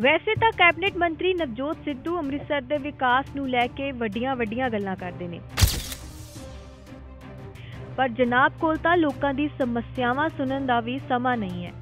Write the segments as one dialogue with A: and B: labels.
A: ਵੈਸੇ ਤਾਂ ਕੈਬਨਿਟ ਮੰਤਰੀ ਨਵਜੋਤ ਸਿੱਧੂ ਅੰਮ੍ਰਿਤਸਰ ਦੇ ਵਿਕਾਸ ਨੂੰ ਲੈ ਕੇ ਵੱਡੀਆਂ-ਵੱਡੀਆਂ ਗੱਲਾਂ ਕਰਦੇ ਨੇ। ਪਰ ਜਨਾਬ ਕੋਲ ਤਾਂ ਲੋਕਾਂ ਦੀ ਸਮੱਸਿਆਵਾਂ ਸੁਣਨ ਦਾ ਵੀ ਸਮਾਂ ਨਹੀਂ ਹੈ।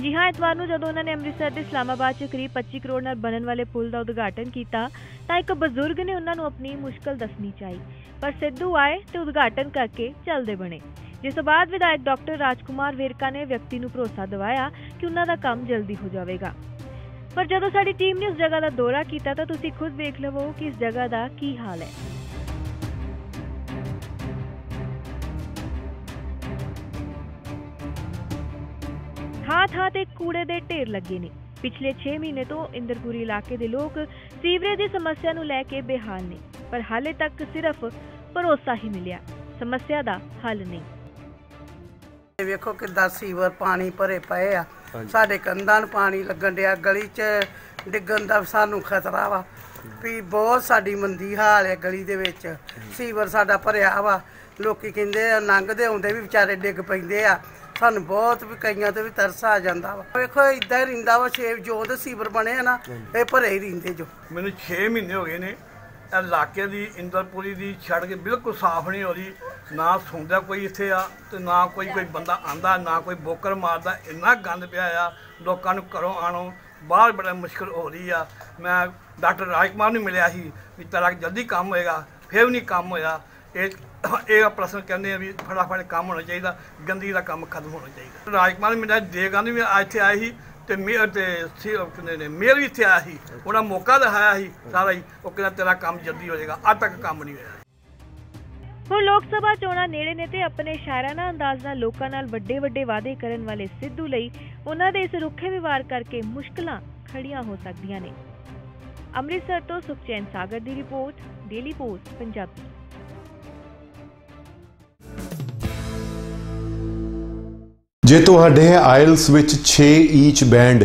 A: ਜੀ ਹਾਂ ਇਤਵਾਰ ਨੂੰ ਜਦੋਂ ਉਹਨਾਂ ਨੇ ਅੰਮ੍ਰਿਤਸਰ ਦੇ ਇਸਲਾਮਾਬਾਦ 'ਚ ਕਰੀਬ 25 ਕਰੋੜ ਨਾਲ ਬਣਨ ਵਾਲੇ ਪੁਲ ਦਾ ਉਦਘਾਟਨ ਕੀਤਾ, ਤਾਂ ਇੱਕ ਬਜ਼ੁਰਗ ਨੇ ਉਹਨਾਂ ਨੂੰ ਆਪਣੀ ਮੁਸ਼ਕਲ ਦੱਸਣੀ ਚਾਹੀ। ਪਰ ਸਿੱਧੂ ਆਏ ਤੇ ਉਦਘਾਟਨ ਕਰਕੇ ਚਲਦੇ ਬਣੇ। ਜਿਸ ਤੋਂ ਬਾਅਦ ਵਿਧਾਇਕ ਡਾਕਟਰ ਰਾਜਕੁਮਾਰ ਵੇਰਕਾ ਨੇ ਵਿਅਕਤੀ ਨੂੰ ਭਰੋਸਾ ਦਿਵਾਇਆ ਕਿ ਉਹਨਾਂ ਦਾ ਕੰਮ ਜਲਦੀ ਹੋ ਜਾਵੇਗਾ। ਪਰ ਜਦੋਂ ਸਾਡੀ ਟੀਮ ਨੇ ਉਸ ਜਗ੍ਹਾ ਦਾ ਦੌਰਾ ਕੀਤਾ ਤਾਂ ਤੁਸੀਂ ਖੁਦ ਵੇਖ ਲਵੋ ਕਿ ਇਸ ਜਗ੍ਹਾ ਦਾ ਕੀ ਹਾਲ ਹੈ। ਥਾਂ ਥਾਂ ਤੇ ਕੂੜੇ ਦੇ ਢੇਰ ਲੱਗੇ ਨੇ। ਪਿਛਲੇ 6 ਮਹੀਨੇ ਤੋਂ ਇੰਦਰਪੁਰੀ ਇਲਾਕੇ ਦੇ ਲੋਕ ਸੀਵਰੇਜ ਦੀ ਸਮੱਸਿਆ ਨੂੰ ਲੈ ਕੇ ਬੇਹਾਲ ਨੇ, ਪਰ ਹਾਲੇ ਤੱਕ ਸਿਰਫ ਭਰੋਸਾ ਹੀ ਮਿਲਿਆ। ਸਮੱਸਿਆ ਦਾ ਹੱਲ ਨਹੀਂ।
B: ਇਹ ਵੇਖੋ ਕਿੱਦਾਂ ਸੀਵਰ ਪਾਣੀ ਭਰੇ ਪਏ ਆ। ਸਾਡੇ ਕੰਧਾਂ ਨੂੰ ਪਾਣੀ ਲੱਗਣ ਡਿਆ ਗਲੀ 'ਚ ਡਿੱਗਣ ਦਾ ਸਾਨੂੰ ਖਤਰਾ ਵਾ। ਵੀ ਬਹੁਤ ਸਾਡੀ ਮੰਦੀ ਹਾਲ ਹੈ ਗਲੀ ਦੇ ਵਿੱਚ। ਸੀਵਰ ਸਾਡਾ ਭਰਿਆ ਵਾ। ਲੋਕੀ ਕਹਿੰਦੇ ਆ ਲੰਘਦੇ ਆਉਂਦੇ ਵੀ ਵਿਚਾਰੇ ਡਿੱਗ ਪੈਂਦੇ ਆ। ਸਾਨੂੰ ਬਹੁਤ ਵੀ ਕਈਆਂ ਤੇ ਵੀ ਤਰਸ ਆ ਜਾਂਦਾ ਵਾ। ਵੇਖੋ ਇਦਾਂ ਹੀ ਰਿੰਦਾ ਵਾ ਛੇ ਜੋ ਦੇ ਸੀਵਰ ਬਣੇ ਆ ਨਾ ਇਹ ਭਰੇ ਹੀ ਰਿੰਦੇ ਜੋ।
C: ਮੈਨੂੰ 6 ਮਹੀਨੇ ਹੋ ਗਏ ਨੇ ਇਹ ਇਲਾਕੇ ਦੀ ਇੰਦਰਪੁਰੀ ਦੀ ਛੱਡ ਕੇ ਬਿਲਕੁਲ ਸਾਫ਼ ਨਹੀਂ ਹੋ ਰਹੀ। ਨਾ ਸੌਂਦਾ ਕੋਈ ਇੱਥੇ ਆ ਤੇ ਨਾ ਕੋਈ ਕੋਈ ਬੰਦਾ ਆਂਦਾ, ਨਾ ਕੋਈ ਬੋਕਰ ਮਾਰਦਾ। ਇੰਨਾ ਗੰਦ ਪਿਆ ਆ, ਲੋਕਾਂ ਨੂੰ ਘਰੋਂ ਆਣੋਂ ਬਾਹਰ ਬੜਾ ਮੁਸ਼ਕਲ ਹੋ ਰਹੀ ਆ। ਮੈਂ ਡਾਕਟਰ ਰਾਜਕੁਮਾਰ ਨੂੰ ਮਿਲਿਆ ਸੀ ਵੀ ਤੇਰਾ ਜਲਦੀ ਕੰਮ ਹੋਏਗਾ, ਫਿਰ ਵੀ ਨਹੀਂ ਕੰਮ ਹੋਇਆ। ਇਹ ਇਹ ਪ੍ਰਸ਼ਨ ਕਹਿੰਦੇ ਆ ਵੀ ਫਟਾਫਟ ਕੰਮ ਹੋਣਾ ਚਾਹੀਦਾ ਗੰਦੀ ਦਾ ਕੰਮ ਖਤਮ ਹੋਣਾ ਚਾਹੀਦਾ। ਰਾਜਕੁਮਾਰ ਨੂੰ ਮਿਲਿਆ ਦੇਗਾਂ ਵੀ ਇੱਥੇ ਆਏ ਸੀ ਤੇ ਮੇਰ ਤੇ ਸੀ ਨੇ ਮੇਰ ਵੀ ਇੱਥੇ ਆਇਆ ਸੀ। ਉਹਨਾਂ ਮੌਕਾ ਦਿਖਾਇਆ ਸੀ ਸਾਰਾ ਹੀ, ਉਹ ਕਹਿੰਦਾ ਤੇਰਾ ਕੰਮ ਜਲਦੀ ਹੋ ਜਾਏਗਾ, ਅੱਜ ਤੱਕ ਕੰਮ ਨਹੀਂ ਹੋਇਆ।
A: ਹੁਣ ਲੋਕ ਸਭਾ ਚੋਣਾਂ ਨੇੜੇ ਨੇ ਤੇ ਆਪਣੇ ਸ਼ਾਇਰਾਨਾ ਅੰਦਾਜ਼ ਨਾਲ ਲੋਕਾਂ ਨਾਲ ਵੱਡੇ ਵੱਡੇ ਵਾਅਦੇ ਕਰਨ ਵਾਲੇ ਸਿੱਧੂ ਲਈ ਉਹਨਾਂ ਦੇ ਇਸ ਰੁੱਖੇ ਵਿਵਹਾਰ ਕਰਕੇ ਮੁਸ਼ਕਲਾਂ ਖੜੀਆਂ ਹੋ ਸਕਦੀਆਂ ਨੇ। ਅੰਮ੍ਰਿਤਸਰ ਤੋਂ ਸੁਖਚੈਨ ਸਾਗਰ ਦੀ ਰਿਪੋਰਟ, ਡੇਲੀ ਪੋਸਟ, ਪੰਜਾਬੀ।
D: ਜੇ ਤੁਹਾਡੇ ਆਇਲਸ ਵਿੱਚ 6 ਈਚ ਬੈਂਡ